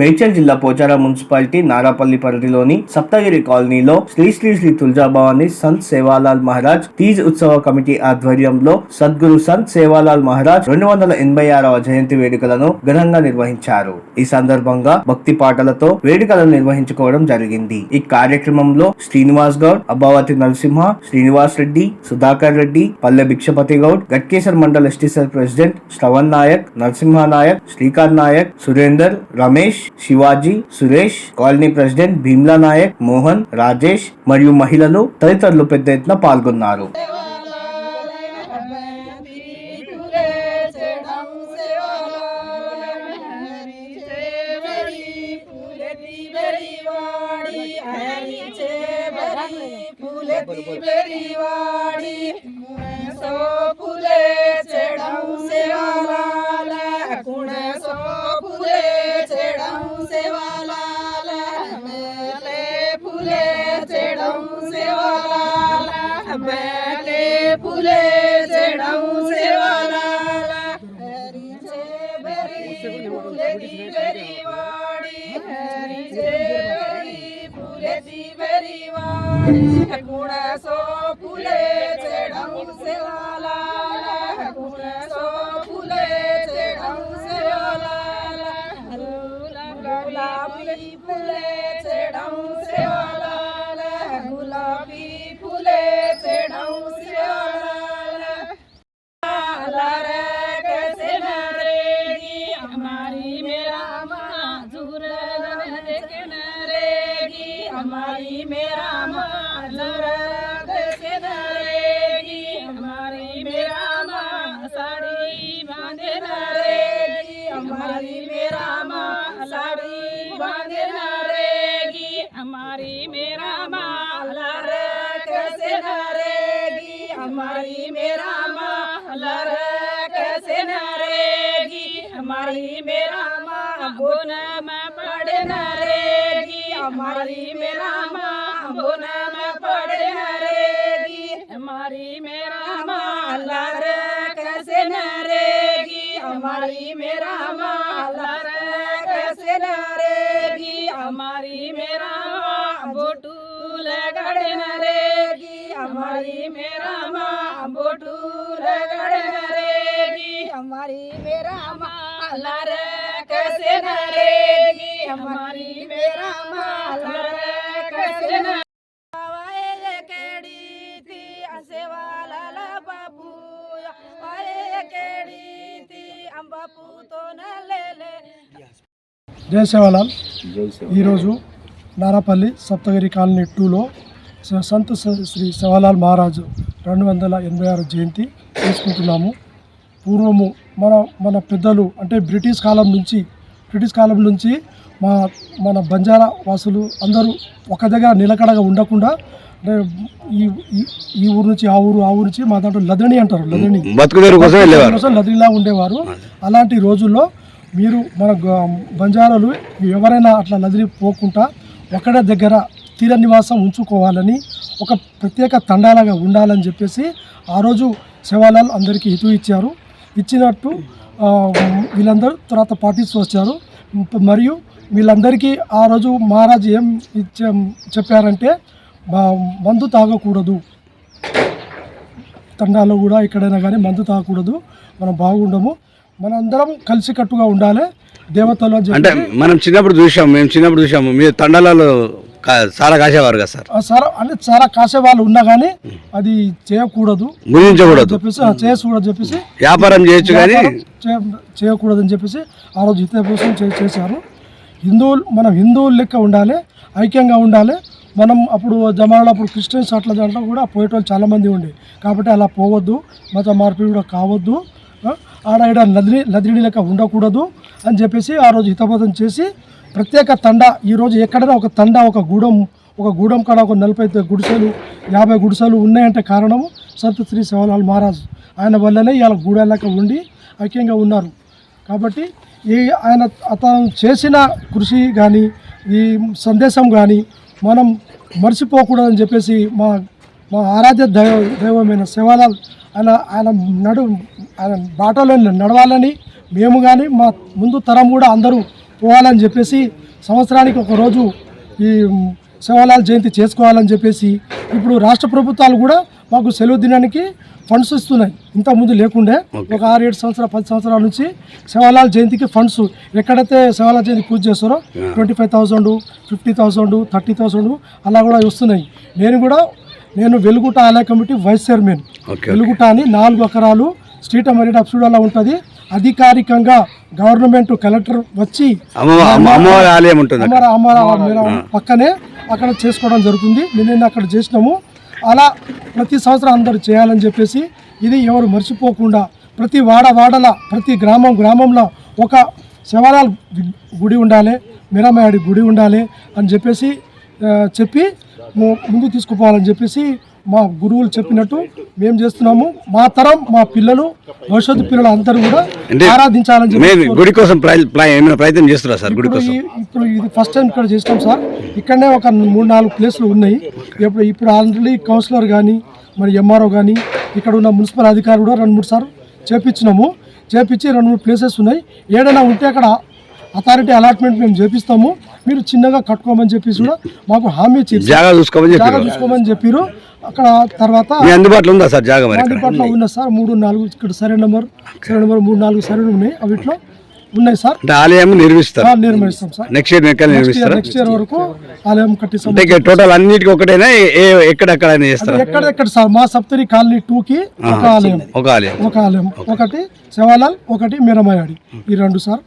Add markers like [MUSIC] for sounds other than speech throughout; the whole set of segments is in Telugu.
మేడ్చల్ జిల్లా పోచారం మున్సిపాలిటీ నారాపల్లి పరిధిలోని సప్తగిరి కాలనీలో శ్రీ శ్రీ శ్రీ తుల్జాభవాని సంత్ సేవాలాల్ మహారాజ్ తీజ్ ఉత్సవ కమిటీ ఆధ్వర్యంలో సద్గురు సంత్ సేవాలాల్ మహారాజ్ రెండు వందల ఎనభై ఆరవ జయంతి వేడుకలను ఘనంగా నిర్వహించారు. ఈ సందర్భంగా భక్తి పాటలతో వేడుకలను నిర్వహించుకోవడం జరిగింది. ఈ కార్యక్రమంలో Srinivas Goud అబ్బావతి Narasimha Srinivas Reddy Sudhakar Reddy Palle Bhikshapathi Goud Ghatkesar mandal STCL president Shravan Nayak Narasimha Nayak Srikanth Nayak Surender Ramesh Shivaji Suresh colony president Bhimla Nayak Mohan Rajesh మరియు మహిళలు తదితరులు పెద్ద ఎత్తున పాల్గొన్నారు. వాడి सो फुले चढाऊ सेवालाल। कुण सो फुले चढाऊ सेवालाल। मेले फुले चढाऊ सेवालाल। मेले फुले हमारी मेरा माँ बोन में पड़े नरेगी। हमारी मेरा माँ लाल कैसे नरेगी। हमारी मेरा माँ लाल कैसे नरेगी। हमारी मेरा माँ बोटू लगड़े नरेगी। हमारी मेरा माँ बोटू लगड़े नरेगी। हमारी मेरा माँ लार कैसे नरेगी हमारी मेरा माँ लार कैसे न आवाए केड़ी थी सेवाला बाबू आए केड़ी थी हम बापू तो न ले ले జై సేవాలాల్ ఈరోజు నారాపల్లి సప్తగిరి కాలనీ టూలో స- సంత్ స- శ్రీ సేవాలాల్ మహారాజు రెండు వందల ఎనభై ఆరు జయంతి చేసుకుంటున్నాము పూర్వము మన మన పెద్దలు అంటే బ్రిటిష్ కాలం నుంచి బ్రిటిష్ కాలం నుంచి మా మన బంజారా వాసులు అందరూ ఒక దగ్గర నిలకడగా ఉండకుండా అంటే ఈ ఈ- ఊరు నుంచి ఆ ఊరు ఆ ఊరు నుంచి మా దాంట్లో లదణి అంటారు లదణి బతుకుదేరు కోసం లదిలా ఉండేవారు. అలాంటి రోజుల్లో మీరు మన బంజారాలు ఎవరైనా అట్లా లదిలి పోకుండా ఒకడే దగ్గర స్థిర నివాసం ఉంచుకోవాలని ఒక ప్రత్యేక తండాలాగా ఉండాలని చెప్పేసి ఆ రోజు శివాలాల్ అందరికీ హితవు ఇచ్చారు. ఇచ్చినట్టు వీళ్ళందరూ తర్వాత పాటిస్తూ వచ్చారు. మరియు వీళ్ళందరికీ ఆ రోజు మహారాజు ఏం ఇచ్చే చెప్పారంటే మందు తాగకూడదు. తండాలో కూడా ఎక్కడైనా కానీ మందు తాగకూడదు. మనం బాగుండము. మనందరం కలిసికట్టుగా ఉండాలి. దేవతలు అంటే మనం చిన్నప్పుడు చూసాం మేము చిన్నప్పుడు చూసాము మీరు తండాలలో సారా కాసేవారు కదా సార్? సారా అంటే చాలా కాసే వాళ్ళు ఉన్నా కానీ అది చేయకూడదు. గురించకూడదు చెప్పేసి చేయకూడదు చెప్పేసి వ్యాపారం చేయొచ్చు కానీ వ్యాపారం చేయ- చేయకూడదని చెప్పేసి ఆ రోజు హిత కోసం చే- చేశారు. హిందువులు మనం హిందువులు లెక్క ఉండాలి ఐక్యంగా ఉండాలి. మనం అప్పుడు జమానాలో అప్పుడు క్రిస్టియన్స్ అట్లా దాంట్లో కూడా పోయేటోళ్ళు చాలామంది ఉండే. కాబట్టి అలా పోవద్దు మత మార్పిడి కూడా కావద్దు. ఆడ ఈడ లదిరి లదిరి లెక్క ఉండకూడదు అని చెప్పేసి ఆ రోజు హితబోధం చేసి ప్రత్యేక తండ. ఈరోజు ఎక్కడైనా ఒక తండ ఒక గూడెం ఒక గూడెం కాడ ఒక నలభై ఐదు గుడిసెలు యాభై గుడిసెలు ఉన్నాయంటే కారణము సంత శ్రీ శివలాల్ మహారాజ్. ఆయన వల్లనే ఇవాళ గూడెలక ఉండి ఐక్యంగా ఉన్నారు. కాబట్టి ఈ ఆయన అతను చేసిన కృషి కానీ ఈ సందేశం కానీ మనం మర్చిపోకూడదని చెప్పేసి మా మా ఆరాధ్య దైవ దైవమైన శివాలాల్ ఆయన ఆయన నడు ఆయన బాటలో నడవాలని మేము కానీ మా ముందు తరం కూడా అందరూ పోవాలని చెప్పేసి సంవత్సరానికి ఒక రోజు ఈ సేవాలాల్ జయంతి చేసుకోవాలని చెప్పేసి ఇప్పుడు రాష్ట్ర ప్రభుత్వాలు కూడా మాకు సెలవు దినానికి ఫండ్స్ ఇస్తున్నాయి. ఇంతకుముందు లేకుండే ఒక ఆరు ఏడు సంవత్సరాల పది సంవత్సరాల నుంచి సేవాలాల్ జయంతికి ఫండ్స్ ఎక్కడైతే సేవాలాల్ జయంతి పూజ చేస్తారో twenty five thousand fifty thousand thirty thousand అలా కూడా వస్తున్నాయి. నేను కూడా నేను వెలుగుట ఆలయ కమిటీ వైస్ చైర్మన్. వెలుగుట అని నాలుగు ఎకరాలు స్ట్రీట్ అమరీడ్ అప్సూడాలో ఉంటుంది. అధికారికంగా గవర్నమెంట్ కలెక్టర్ వచ్చి పక్కనే అక్కడ చేసుకోవడం జరుగుతుంది. నిన్న అక్కడ చేసినాము. అలా ప్రతి సంవత్సరం అందరూ చేయాలని చెప్పేసి ఇది ఎవరు మర్చిపోకుండా ప్రతి వాడ వాడల ప్రతి గ్రామం గ్రామంలో ఒక శివలాల్ గుడి ఉండాలి మీరామాయాడి గుడి ఉండాలి అని చెప్పేసి చెప్పి ము- ముందుకు తీసుకుపోవాలని చెప్పేసి మా గురువులు చెప్పినట్టు మేము చేస్తున్నాము. మా తరం మా పిల్లలు భవిష్యత్తు పిల్లలు అందరూ కూడా ఆరాధించాలని గుడి కోసం ప్రయత్నం చేస్తున్నారా సార్ గుడి ఇప్పుడు కోసం? ఇప్పుడు ఇది ఫస్ట్ టైం ఇక్కడ చేసినాం సార్. ఇక్కడనే ఒక మూడు నాలుగు ప్లేస్లు ఉన్నాయి. ఇప్పుడు ఇప్పుడు ఆల్రెడీ కౌన్సిలర్ కానీ మరి ఎంఆర్ఓ కానీ ఇక్కడ ఉన్న మున్సిపల్ అధికారి కూడా రెండు మూడు సార్లు చేపించినాము. చేపించి రెండు మూడు ప్లేసెస్ ఉన్నాయి. ఏదైనా ఉంటే అక్కడ అథారిటీ అలాట్మెంట్ మేము చేపిస్తాము. మీరు చిన్నగా కట్టుకోమని చెప్పేసి కూడా మాకు హామీ ఇచ్చారు. జాగా చూసుకోమని జాగా చూసుకోమని చెప్పారు. అక్కడ తర్వాత అందుబాటులో ఉందా సార్ జాగా మరి అందుబాటులో ఉన్నాయి. సార్. మూడు నాలుగు ఇక్కడ సరే నెంబర్. సరే నెంబర్ మూడు నాలుగు సరే ఉన్నాయి. అవిట్లో ఉన్నాయి సార్. ఆలయం నిర్మిస్తారు. నిర్మిస్తాం సార్. నెక్స్ట్ ఇయర్ నిర్మిస్తారా? నెక్స్ట్ ఇయర్ వరకు ఆలయం కట్టిస్తాం. టోటల్ అన్నిటికీ ఒకటేనా? ఎక్కడెక్కడ చేస్తారా? ఎక్కడ ఎక్కడ సార్? మా సప్తరి కాలనీ టూ కి ఒక ఆలయం. ఒక ఆలయం. ఒక ఆలయం. ఒకటి శివాలాల్ ఒకటి మీరమయాడి ఈ రెండు సార్.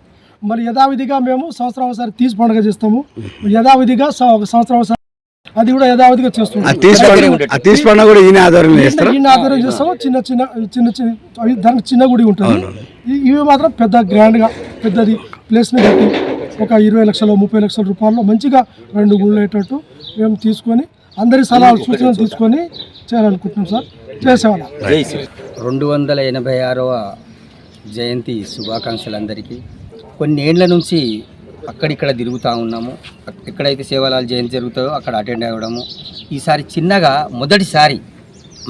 మరి యథావిధిగా మేము సంవత్సరం ఒకసారి తీసి పండుగ చేస్తాము. యథావిధిగా ఒక సంవత్సరం ఒకసారి అది కూడా యథావిధిగా చేస్తున్నాం. తీసుకోండి కూడా ఈయన ఆధారం చేస్తాము. చిన్న చిన్న చిన్న చిన్న దానికి చిన్న గుడి ఉంటుంది. ఇవి మాత్రం పెద్ద గ్రాండ్గా పెద్దది ప్లేస్ని కట్టి ఒక ఇరవై లక్షలు ముప్పై లక్షల రూపాయల్లో మంచిగా రెండు గుళ్ళు అయ్యేటట్టు మేము తీసుకొని అందరి సలహాలు సూచనలు తీసుకొని చేయాలనుకుంటున్నాం సార్. చేసేవాళ్ళం. రెండు వందల ఎనభై ఆరవ జయంతి శుభాకాంక్షలు అందరికీ. కొన్ని నుంచి అక్కడిక్కడ తిరుగుతూ ఉన్నాము. ఎక్కడైతే సేవలాలు జయంతి జరుగుతుందో అక్కడ అటెండ్ అవ్వడము. ఈసారి చిన్నగా మొదటిసారి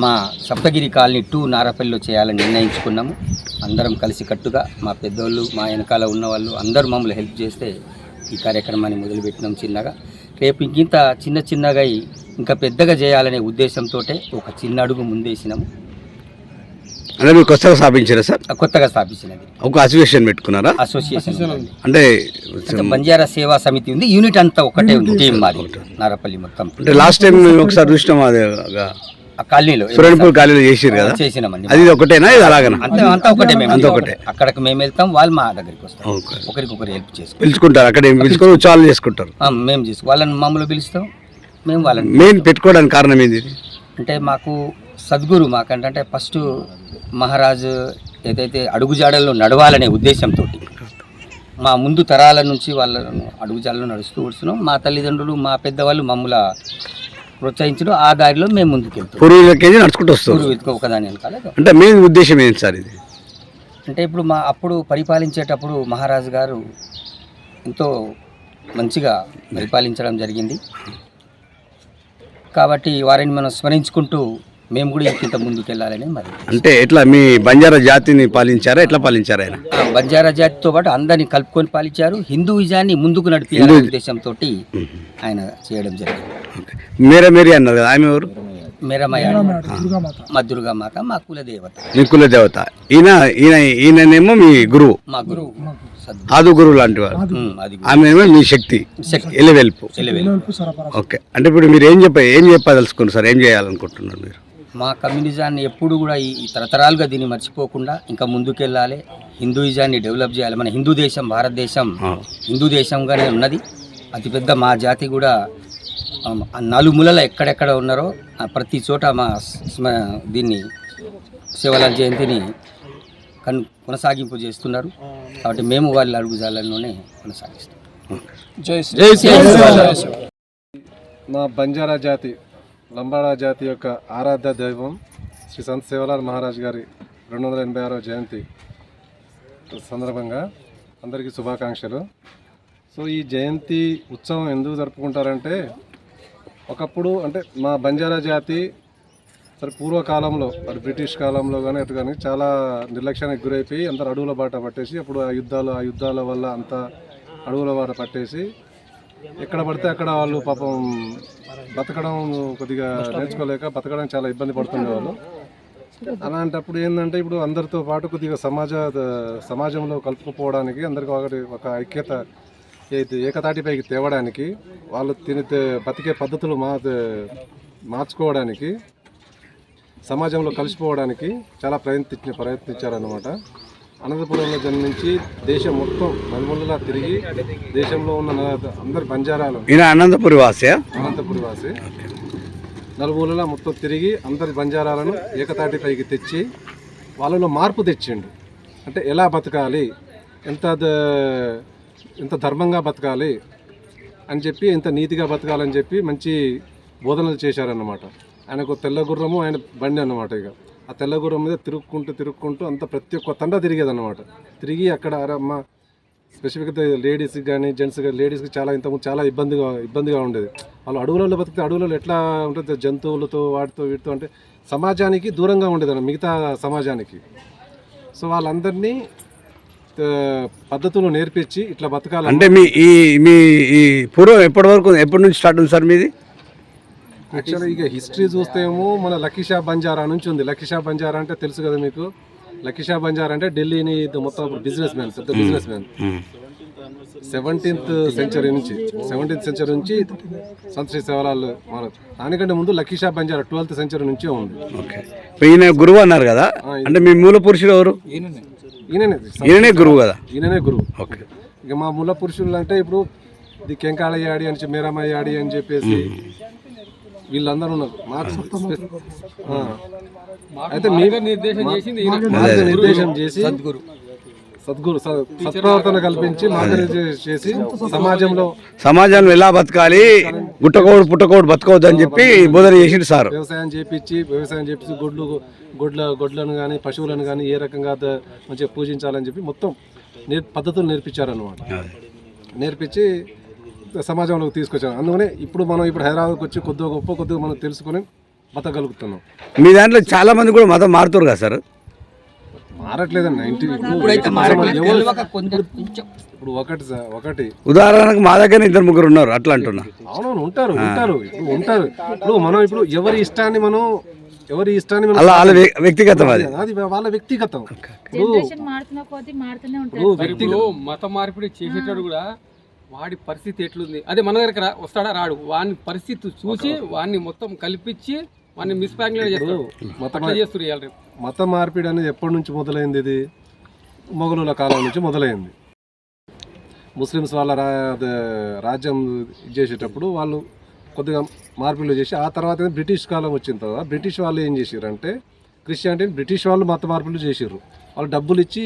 మా సప్తగిరి కాలనీ టూ నారపల్లిలో చేయాలని నిర్ణయించుకున్నాము. అందరం కలిసి కట్టుగా మా పెద్దోళ్ళు మా వెనకాల ఉన్నవాళ్ళు అందరూ మమ్మల్ని హెల్ప్ చేస్తే ఈ కార్యక్రమాన్ని మొదలుపెట్టినాం చిన్నగా. రేపు ఇంకింత చిన్న చిన్నగా అయి ఇంకా పెద్దగా చేయాలనే ఉద్దేశంతో ఒక చిన్న అడుగు ముందేసినాము. అంటే మీరు కొత్తగా స్థాపించారా సార్? కొత్తగా స్థాపించినది. ఒక అసోసియేషన్ పెట్టుకున్నారా? అసోసియేషన్. అంటే బంజారా సేవా సమితి ఉంది యూనిట్ అంతా ఒకటే ఉంది టీం మాది నారపల్లి మొత్తం. అంటే లాస్ట్ టైం మేము ఒకసారి చూసినాం అది ఆ కాలనీలో. సురేణపూర్ కాలేజీలో చేసిరు కదా? చేసినామండి. అది ఒకటేనా? ఇది అలాగనా? అంతా అంతా ఒకటే మేము. అంతా ఒకటే. అక్కడికి మేము వెళ్తాం వాళ్ళు మా దగ్గరికి వస్తాం ఒకరికొకరు హెల్ప్ చేసుకుంటాం పిలుచుకుంటారు అక్కడ పిలుచుకొని ఉత్సవాలు చేసుకుంటారు. ఆ, మేము చేసుకో వాళ్ళని మమ్మల్ని పిలుస్తాం మేము వాళ్ళని మెయిన్ పెట్టుకోవడానికి కారణం ఏంది? అంటే మాకు సద్గురు మాకంటే ఫస్ట్ మహారాజు ఏదైతే అడుగుజాడల్లో నడవాలనే ఉద్దేశంతో మా ముందు తరాల నుంచి వాళ్ళను అడుగుజాడలో నడుస్తూ వస్తున్నాం మా తల్లిదండ్రులు మా పెద్దవాళ్ళు మమ్మల్ని ప్రోత్సహించడం ఆ దారిలో మేము ముందుకు వెళ్తాం పూర్వీకులకి నడుచుకుంటూ గురువు ఎత్తుకో ఒకదాని అంటే మెయిన్ ఉద్దేశం ఏంటి సార్ ఇది? అంటే ఇప్పుడు మా అప్పుడు పరిపాలించేటప్పుడు మహారాజు గారు ఎంతో మంచిగా పరిపాలించడం జరిగింది. కాబట్టి వారిని మనం స్మరించుకుంటూ మేము కూడా ఇంత ముందుకు వెళ్ళాలని మరి అంటే ఎట్లా మీ బంజారా జాతిని పాలించారా? ఎట్లా పాలించారా ఆయన? బంజారా జాతితో పాటు అందరినీ కలుపుకొని పాలించారు. హిందూయిజాన్ని ముందుకు నడిపించాలనే ఉద్దేశంతో ఆయన చేయడం జరిగింది. మేరే మేరీ అన్నారు కదా ఆమె ఎవరు? మేరమయ్య మా దుర్గామాత మా కుల దేవత మీ కుల దేవత ఈయన ఈయన ఈయననేమో మీ గురువు. మా గురువు. ఆదు గురువు లాంటి వారు. ఆమె మీ శక్తి. ఎలివెల్పు. ఓకే. అంటే ఇప్పుడు మీరు ఏం చెప్ప ఏం చెప్పదలుచుకున్నారు సార్? ఏం చేయాలనుకుంటున్నారు మీరు? మా కమ్యూనిజాన్ని ఎప్పుడు కూడా ఈ తరతరాలుగా దీన్ని మర్చిపోకుండా ఇంకా ముందుకెళ్ళాలి హిందూయిజాన్ని డెవలప్ చేయాలి మన హిందూ దేశం భారతదేశం. హిందూ దేశంగానే ఉన్నది అతిపెద్ద మా జాతి కూడా నలుమూలల ఎక్కడెక్కడ ఉన్నారో ప్రతి చోట మా స్మ- దీన్ని శివలాల్ జయంతిని కన్ కొనసాగింపు చేస్తున్నారు కాబట్టి మేము వాళ్ళ అడుగుజాలలోనే కొనసాగిస్తాం మా బంజారా జాతి లంబాడా జాతి యొక్క ఆరాధ్య దైవం శ్రీ సంత్ సేవలాల్ మహారాజ్ గారి రెండు వందల ఎనభై ఆరో జయంతి సందర్భంగా అందరికీ శుభాకాంక్షలు. సో ఈ జయంతి ఉత్సవం ఎందుకు జరుపుకుంటారంటే ఒకప్పుడు అంటే మా బంజారా జాతి సరే పూర్వకాలంలో అది బ్రిటిష్ కాలంలో కానీ అటు కానీ చాలా నిర్లక్ష్యానికి గురైపోయి అందరు అడవుల బాట పట్టేసి అప్పుడు ఆ యుద్ధాలు ఆ యుద్ధాల వల్ల అంతా అడవుల బాట పట్టేసి ఎక్కడ పడితే అక్కడ వాళ్ళు పాపం బతకడం కొద్దిగా నేర్చుకోలేక బతకడం చాలా ఇబ్బంది పడుతుండే వాళ్ళు అలాంటప్పుడు ఏంటంటే ఇప్పుడు అందరితో పాటు కొద్దిగా సమాజ సమాజంలో కలుపుకుపోవడానికి అందరికీ ఒకటి ఒక ఐక్యత ఏకతాటిపైకి తేవడానికి వాళ్ళు తిని బతికే పద్ధతులు మా మార్చుకోవడానికి సమాజంలో కలిసిపోవడానికి చాలా ప్రయత్నించి ప్రయత్నించారనమాట అనంతపురంలో జన్మించి దేశం మొత్తం నలుమూలలా తిరిగి దేశంలో ఉన్న అందరి బంజారాలు. ఈయన అనంతపురి వాసియా అనంతపురి వాసి. నలుమూలలా మొత్తం తిరిగి అందరి బంజారాలను ఏకతాటిపైకి తెచ్చి వాళ్ళలో మార్పు తెచ్చిండు. అంటే ఎలా బతకాలి? ఎంత ఎంత ధర్మంగా బతకాలి? అని చెప్పి ఎంత నీతిగా బతకాలని చెప్పి మంచి బోధనలు చేశారన్నమాట. ఆయనకు తెల్ల గుర్రము ఆయన బండి అన్నమాట ఇక. ఆ తెల్ల మీద తిరుక్కుంటూ తిరుక్కుంటూ అంత ప్రతి ఒక్క తండ తిరిగేదన్నమాట. తిరిగి అక్కడ అరే అమ్మ స్పెసిఫిక్గా లేడీస్కి కానీ జెంట్స్ కానీ లేడీస్కి చాలా ఇంతకుముందు చాలా ఇబ్బందిగా ఇబ్బందిగా ఉండేది. వాళ్ళు అడవులలో బతికితే అడవులలో ఎట్లా ఉంటుంది? జంతువులతో వాటితో వీటితో అంటే సమాజానికి దూరంగా ఉండేది మిగతా సమాజానికి. సో వాళ్ళందరినీ పద్ధతులు నేర్పించి ఇట్లా బతకాలి అంటే మీ ఈ మీ ఈ పూర్వం ఎప్పటి వరకు ఎప్పటి నుంచి స్టార్ట్ ఉంది సార్ మీది? యాక్చువల్గా ఇక హిస్టరీ చూస్తేమో మన లక్కీషా బంజారా నుంచి ఉంది. లక్కీషా బంజారా అంటే తెలుసు కదా మీకు? లక్కీషా బంజారా అంటే ఢిల్లీని మొత్తం బిజినెస్ మ్యాన్ పెద్ద బిజినెస్ మ్యాన్ సెవెంటీన్త్ సెంచరీ నుంచి సెవెంటీన్త్ సెంచరీ నుంచి సంత్ శ్రీ శివలాల్ మహారాజ్ దానికంటే ముందు లక్కీషా బంజారా ట్వెల్త్ సెంచరీ నుంచే ఉంది. ఈయన గురువు అన్నారు కదా? అంటే మీ మూల పురుషుడు ఎవరు? ఈయననే. ఈయననే. గురువు కదా? ఈయననే గురువు. ఓకే. ఇక మా ముల్ల పురుషులు అంటే ఇప్పుడు ఇది కెంకాళయ్యాడి అని చెప్పి మేరమయ్యాడి అని చెప్పేసి వీళ్ళందరూ ఉన్నారు. అయితే మీ నిర్దేశం చేసింది నిర్దేశం చేసి సద్గురు. సద్గురు సత్ప్రవర్తన కల్పించి మార్గనిర్దేశం చేసి సమాజంలో సమాజంలో ఎలా బతకాలి గుట్టకోడు పుట్టకోడు బతకవద్దు అని చెప్పి బోధన చేసిండు సార్. వ్యవసాయం చేపించి వ్యవసాయం చేపించి గొడ్లు గొడ్ల గొడ్లను కానీ పశువులను కానీ ఏ రకంగా మంచిగా పూజించాలని చెప్పి మొత్తం నేర్ పద్ధతులు నేర్పించారన్నమాట. నేర్పించి సమాజంలోకి తీసుకొచ్చారు. అందుకనే ఇప్పుడు మనం ఇప్పుడు హైదరాబాద్కి వచ్చి కొద్దిగా గొప్ప కొద్దిగా మనం తెలుసుకొని బతకగలుగుతున్నాం. మీ దాంట్లో చాలా మంది కూడా మతం మారుతారు కదా సార్? మారట్లేదండి కొంచెం ఇప్పుడు ఒకటి సా- ఒకటి. ఉదాహరణకు మా దగ్గర ఇద్దరు ముగ్గురు ఉన్నారు అట్లా అంటున్నా. అవునవును ఉంటారు ఉంటారు ఇప్పుడు ఉంటారు. ఇప్పుడు మనం ఇప్పుడు ఎవరి ఇష్టాన్ని మనం ఎవరి ఇష్టాన్ని మనం అలా వాళ్ళ వ్య- వ్యక్తిగతం అది. అది వాళ్ళ వ్యక్తిగతం. ఇప్పుడు మత మార్పిడి చేసేటాడు కూడా వాడి పరిస్థితి ఎట్లుంది? అదే మన దగ్గరికి రా వస్తాడా? రాడు. వాని పరిస్థితి చూసి వాడిని మొత్తం కల్పించి వాడిని మిస్పాంగ్లెట్ చేస్తారు మత అట్లా చేస్తారు ఇవాళ రేపు. మత మార్పిడి అనేది ఎప్పటి నుంచి మొదలైంది ఇది? మొఘలుల కాలం నుంచి మొదలైంది. ముస్లిమ్స్ వాళ్ళ రా రాజ్యం చేసేటప్పుడు వాళ్ళు కొద్దిగా మార్పులు చేసి ఆ తర్వాత బ్రిటిష్ కాలం వచ్చిన తర్వాత బ్రిటిష్ వాళ్ళు ఏం చేసిర్రు క్రిస్టియానిటీని బ్రిటిష్ వాళ్ళు మత మార్పులు చేసిర్రు. వాళ్ళు డబ్బులు ఇచ్చి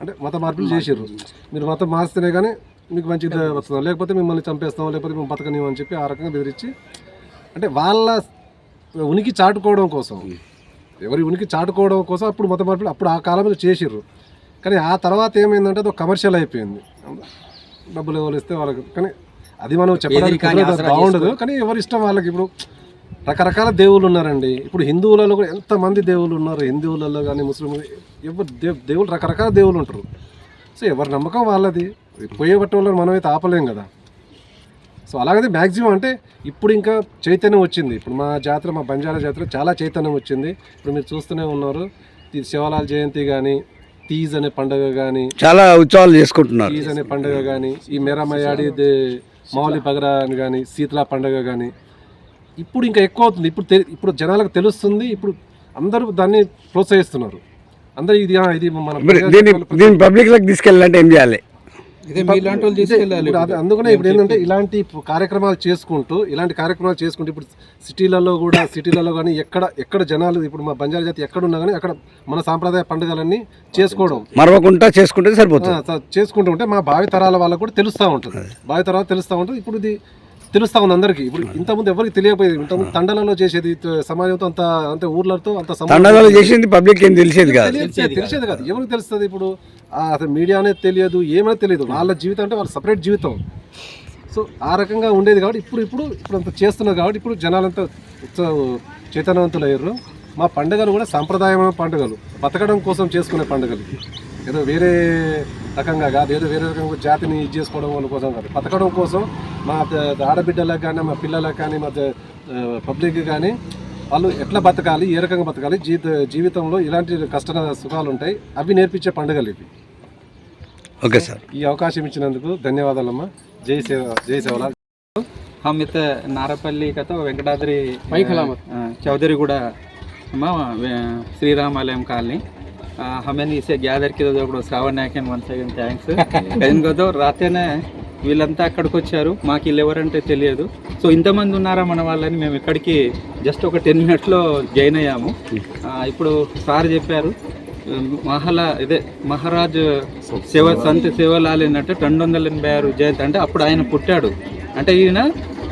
అంటే మత మార్పులు చేసిర్రు. మీరు మతం మార్స్తేనే కానీ మీకు మంచిగా వస్తుంది? లేకపోతే మిమ్మల్ని చంపేస్తాం లేకపోతే మేము బతకనివ్వం అని చెప్పి ఆ రకంగా బెదిరించి అంటే వాళ్ళ ఉనికి చాటుకోవడం కోసం ఎవరి ఉనికి చాటుకోవడం కోసం అప్పుడు మత మార్పులు అప్పుడు ఆ కాలంలో చేసిర్రు. కానీ ఆ తర్వాత ఏమైందంటే అది కమర్షియల్ అయిపోయింది. డబ్బులు ఎవరు ఇస్తే వాళ్ళకి. కానీ అది మనం చెప్పడానికి బాగుండదు. కానీ ఎవరి ఇష్టం వాళ్ళకి? ఇప్పుడు రకరకాల దేవుళ్ళు ఉన్నారండి. ఇప్పుడు హిందువులలో కూడా ఎంతమంది దేవుళ్ళు ఉన్నారు? హిందువులలో కానీ ముస్లిం ఎవరు? దేవ్ దేవుళ్ళు రకరకాల దేవుళ్ళు ఉంటారు. సో ఎవరి నమ్మకం వాళ్ళది. పోయే వాళ్ళని మనమైతే ఆపలేం కదా. సో అలాగైతే మ్యాక్సిమం అంటే ఇప్పుడు ఇంకా చైతన్యం వచ్చింది. ఇప్పుడు మా జాతర మా బంజారా జాతర చాలా చైతన్యం వచ్చింది. ఇప్పుడు మీరు చూస్తూనే ఉన్నారు. శివలాల్ జయంతి కానీ తీజ్ అనే పండుగ కానీ చాలా ఉత్సవాలు చేసుకుంటున్నారు. తీజ్ అనే పండుగ కానీ ఈ మేరామయ్యాడి దే- మౌలి పగరా అని కానీ శీతల పండుగ కానీ ఇప్పుడు ఇంకా ఎక్కువ అవుతుంది. ఇప్పుడు ఇప్పుడు జనాలకు తెలుస్తుంది. ఇప్పుడు అందరూ దాన్ని ప్రోత్సహిస్తున్నారు. అందరూ ఇది ఇది మన దీన్ని దీన్ని పబ్లిక్లోకి తీసుకెళ్ళాలంటే ఏం చేయాలి? అందుకనే ఇప్పుడు ఏంటంటే ఇలాంటి కార్యక్రమాలు చేసుకుంటూ ఇలాంటి కార్యక్రమాలు చేసుకుంటూ ఇప్పుడు సిటీలలో కూడా సిటీలలో కానీ ఎక్కడ ఎక్కడ జనాలు ఇప్పుడు మా బంజారా జాతి ఎక్కడ ఉన్నా కానీ అక్కడ మన సాంప్రదాయ పండుగలన్నీ చేసుకోవడం. మరవకుండా చేసుకుంటే సరిపోతుంది. చేసుకుంటూ ఉంటే మా భావి తరాల వాళ్ళకు కూడా తెలుస్తూ ఉంటుంది. భావి తరాలు తెలుస్తూ ఉంటుంది. ఇప్పుడు ఇది తెలుస్తూ ఉంది అందరికీ. ఇప్పుడు ఇంతకుముందు ఎవరికి తెలియకపోయేది? ఇంతకుముందు తండలలో చేసేది సమాజంతో అంత అంటే ఊర్లతో అంత తండాలలో చేసింది పబ్లిక్ ఏం తెలిసేది కాదు. తెలిసేది తెలిసేది కాదు. ఎవరికి తెలుస్తుంది ఇప్పుడు? ఆ, అసలు మీడియా అనేది తెలియదు ఏమైనా తెలియదు. వాళ్ళ జీవితం అంటే వాళ్ళ సపరేట్ జీవితం. సో ఆ రకంగా ఉండేది కాబట్టి ఇప్పుడు ఇప్పుడు ఇప్పుడు అంత చేస్తున్నారు కాబట్టి ఇప్పుడు జనాలంతా ఉత్సవ చైతన్యవంతులు అయ్యారు మా పండుగలు కూడా సాంప్రదాయమైన పండుగలు. బతకడం కోసం చేసుకునే పండుగలు. ఏదో వేరే రకంగా కాదు ఏదో వేరే రకంగా జాతిని ఇది చేసుకోవడం వాళ్ళ కోసం కాదు బతకడం కోసం మా ద- ఆడబిడ్డలకు కానీ మా పిల్లలకు కానీ మా పబ్లిక్ కానీ వాళ్ళు ఎట్లా బతకాలి ఏ రకంగా బతకాలి జీవిత జీవితంలో ఇలాంటి కష్ట సుఖాలు ఉంటాయి అవి నేర్పించే పండుగలు ఇవి ఓకే సార్ ఈ అవకాశం ఇచ్చినందుకు ధన్యవాదాలమ్మా జై సేవ జై సేవలాల్ हम इत नारपल्ली का तो वेंकटाद्री మైఖలామ अ, चौधरी गुड़ा अम्मा श्री राम హమెన్ ఇసే gather gather ಕಿರೋದು Nayak and one one thanks thanks ఎందుకో రాతేనే వీళ్ళంతా అక్కడికి వచ్చారు. మాకు వీళ్ళు ఎవరంటే తెలియదు. సో ఇంతమంది ఉన్నారా మన వాళ్ళని మేము ఇక్కడికి జస్ట్ ఒక టెన్ మినిట్స్లో జాయిన్ అయ్యాము. ఇప్పుడు సార్ చెప్పారు మహల ఇదే మహారాజ్ సేవ సంత సేవలాలి అంటే రెండు వందల ఎనభై ఆరు జయంతి అంటే అప్పుడు ఆయన పుట్టాడు. అంటే ఈయన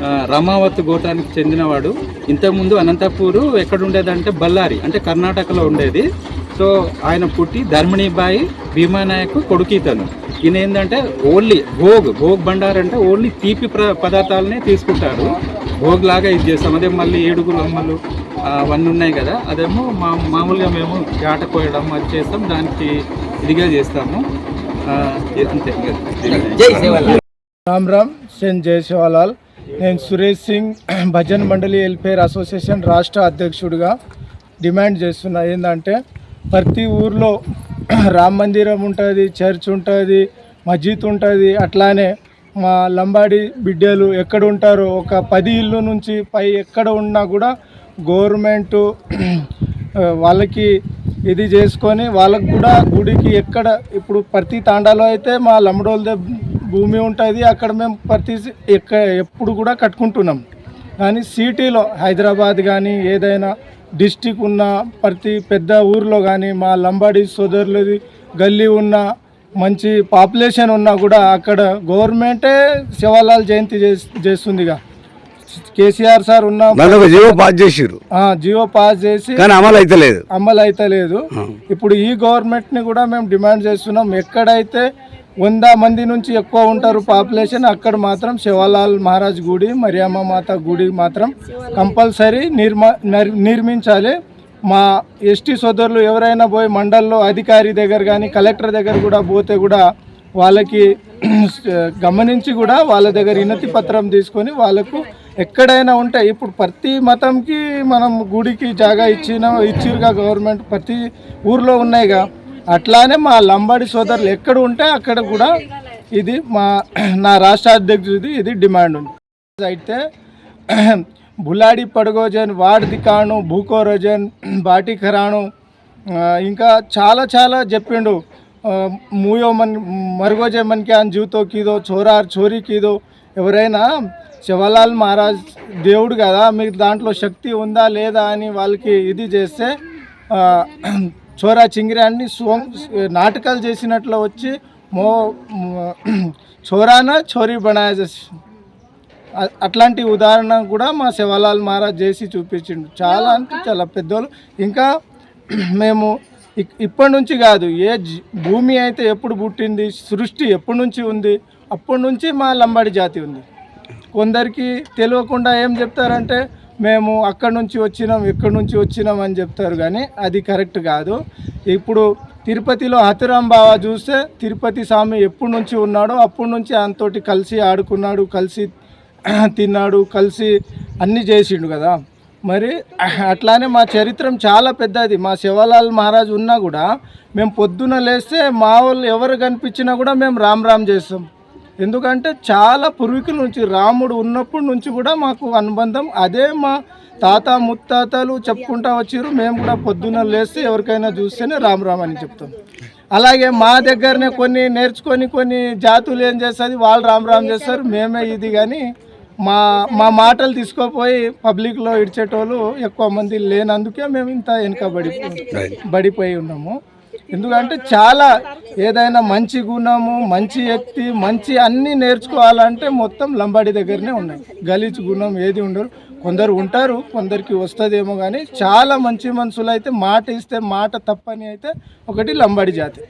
రమావత్ గోటానికి చెందినవాడు. ఇంతకుముందు అనంతపూరు ఎక్కడ ఉండేదంటే బళ్ళారి అంటే కర్ణాటకలో ఉండేది. సో ఆయన పుట్టి ధర్మిణిబాయి భీమానాయక్ కొడుకు ఇతను. ఈయన ఏంటంటే ఓన్లీ భోగ్ భోగ్ బండార్ అంటే ఓన్లీ తీపి ప్ర పదార్థాలనే తీసుకుంటారు. భోగ్ లాగా ఇది చేస్తాం. అదే మళ్ళీ ఏడుగురు అమ్మలు అవన్నీ ఉన్నాయి కదా. అదేమో మా మామూలుగా మేము ఆట కోయడం అది చేస్తాం. దానికి ఇదిగా చేస్తాము. ఆ, అంతే. రామ్ రామ్ సెన్ జయశివలాల్ నేను సురేష్ సింగ్ [CLEARS THROAT] భజన్ మండలి వెల్ఫేర్ అసోసియేషన్ రాష్ట్ర అధ్యక్షుడిగా డిమాండ్ చేస్తున్నా. ఏంటంటే ప్రతి ఊర్లో [CLEARS THROAT] రామ మందిరం ఉంటుంది చర్చ్ ఉంటుంది మస్జిద్ ఉంటుంది అట్లానే మా లంబాడి బిడ్డలు ఎక్కడ ఉంటారో ఒక పది ఇల్లు నుంచి పై ఎక్కడ ఉన్నా కూడా గవర్నమెంటు [CLEARS THROAT] వాళ్ళకి ఇది చేసుకొని వాళ్ళకు కూడా గుడికి ఎక్కడ ఇప్పుడు ప్రతి తాండాలో అయితే మా లంబడోళ్ళ భూమి ఉంటుంది అక్కడ మేము ప్రతి ఎక్క ఎప్పుడు కూడా కట్టుకుంటున్నాం. కానీ సిటీలో హైదరాబాద్ కానీ ఏదైనా డిస్టిక్ ఉన్న ప్రతి పెద్ద ఊర్లో కానీ మా లంబాడి సోదరులది గల్లీ ఉన్న మంచి పాపులేషన్ ఉన్నా కూడా అక్కడ గవర్నమెంటే శివలాల్ జయంతి చేస్- చేస్తుందిగా. కేసీఆర్ సార్ ఉన్న జీవో పాస్ చేసిర్రు. ఆ, జియో పాస్ చేసి కానీ అమలు అయితే లేదు అమలు అయితే లేదు ఇప్పుడు ఈ గవర్నమెంట్ని కూడా మేము డిమాండ్ చేస్తున్నాం. ఎక్కడైతే వంద మంది నుంచి ఎక్కువ ఉంటారు పాపులేషన్ అక్కడ మాత్రం శివలాల్ మహారాజ్ గుడి మరియమ్మ మాత గుడి మాత్రం కంపల్సరీ నిర్మా నర్- నిర్మించాలి. మా ఎస్టీ సోదరులు ఎవరైనా పోయి మండల్లో అధికారి దగ్గర కానీ కలెక్టర్ దగ్గర కూడా పోతే కూడా వాళ్ళకి [CLEARS THROAT] గమనించి కూడా వాళ్ళ దగ్గర వినతి పత్రం తీసుకొని వాళ్ళకు ఎక్కడైనా ఉంటే ఇప్పుడు ప్రతి మతంకి మనం గుడికి జాగా ఇచ్చిన ఇచ్చిరుగా గవర్నమెంట్ ప్రతి ఊర్లో ఉన్నాయిగా. అట్లానే మా లంబాడి సోదరులు ఎక్కడ ఉంటే అక్కడ కూడా ఇది మా [CLEARS THROAT] నా రాష్ట్ర అధ్యక్షుడిది ఇది డిమాండ్ ఉంది. అయితే [CLEARS THROAT] బులాడి పడగోజన్ వాడ్ దికాను భూకోరోజన్ బాటిఖరాను ఇంకా చాలా చాలా చెప్పిండు. మూయో మన్ మరుగోజే మన్కి అని జీవితో కీదో చోరార్ చోరీ కీదో ఎవరైనా శివలాల్ మహారాజ్ దేవుడు కదా మీకు దాంట్లో శక్తి ఉందా లేదా అని వాళ్ళకి ఇది చేస్తే చోరా చింగిరి అన్ని సోం నాటకాలు చేసినట్లు వచ్చి మో చోరాన చోరీ బనాయా అట్లాంటి ఉదాహరణ కూడా మా శివలాల్ మహారాజ్ చేసి చూపించిండు. చాలా అంటే చాలా పెద్దోళ్ళు. ఇంకా మేము ఇక్- ఇప్పటి నుంచి కాదు ఏ జీ- భూమి అయితే ఎప్పుడు పుట్టింది సృష్టి ఎప్పటి నుంచి ఉంది అప్పటి నుంచి మా లంబాడి జాతి ఉంది. కొందరికి తెలియకుండా ఏం చెప్తారంటే మేము అక్కడి నుంచి వచ్చినాం ఎక్కడి నుంచి వచ్చినాం అని చెప్తారు కానీ అది కరెక్ట్ కాదు. ఇప్పుడు తిరుపతిలో హతిరాం బావ చూస్తే తిరుపతి స్వామి ఎప్పటి నుంచి ఉన్నాడో అప్పటి నుంచి ఆయనతోటి కలిసి ఆడుకున్నాడు కలిసి తిన్నాడు కలిసి అన్నీ చేసిండు కదా. మరి అట్లానే మా చరిత్రం చాలా పెద్దది. మా శివలాల్ మహారాజ్ ఉన్నా కూడా మేము పొద్దున లేస్తే మా వాళ్ళు ఎవరు కనిపించినా కూడా మేము రామ్ రామ్ చేస్తాం. ఎందుకంటే చాలా పూర్వీకుల నుంచి రాముడు ఉన్నప్పటి నుంచి కూడా మాకు అనుబంధం. అదే మా తాత ముత్తాతలు చెప్పుకుంటా వచ్చారు మేము కూడా పొద్దున్న లేస్తే ఎవరికైనా చూస్తేనే రామ్ రామ్ అని చెప్తాం. అలాగే మా దగ్గరనే కొన్ని నేర్చుకొని కొన్ని జాతులు ఏం చేస్తుంది వాళ్ళు రామ్ రామ్ చేస్తారు. మేమే ఇది కానీ మా మా మాటలు తీసుకోపోయి పబ్లిక్లో ఇడిచేటోళ్ళు ఎక్కువ మంది లేనందుకే మేము ఇంత వెనుకబడి బడిపోయి ఉన్నాము. ఎందుకంటే చాలా ఏదైనా మంచి గుణము మంచి వ్యక్తి మంచి అన్నీ నేర్చుకోవాలంటే మొత్తం లంబాడి దగ్గరనే ఉన్నాయి. గలీజ్ గుణం ఏది ఉండరు కొందరు ఉంటారు కొందరికి వస్తుందేమో కానీ చాలా మంచి మనుషులు అయితే మాట ఇస్తే మాట తప్పని అయితే ఒకటి లంబాడి జాతి.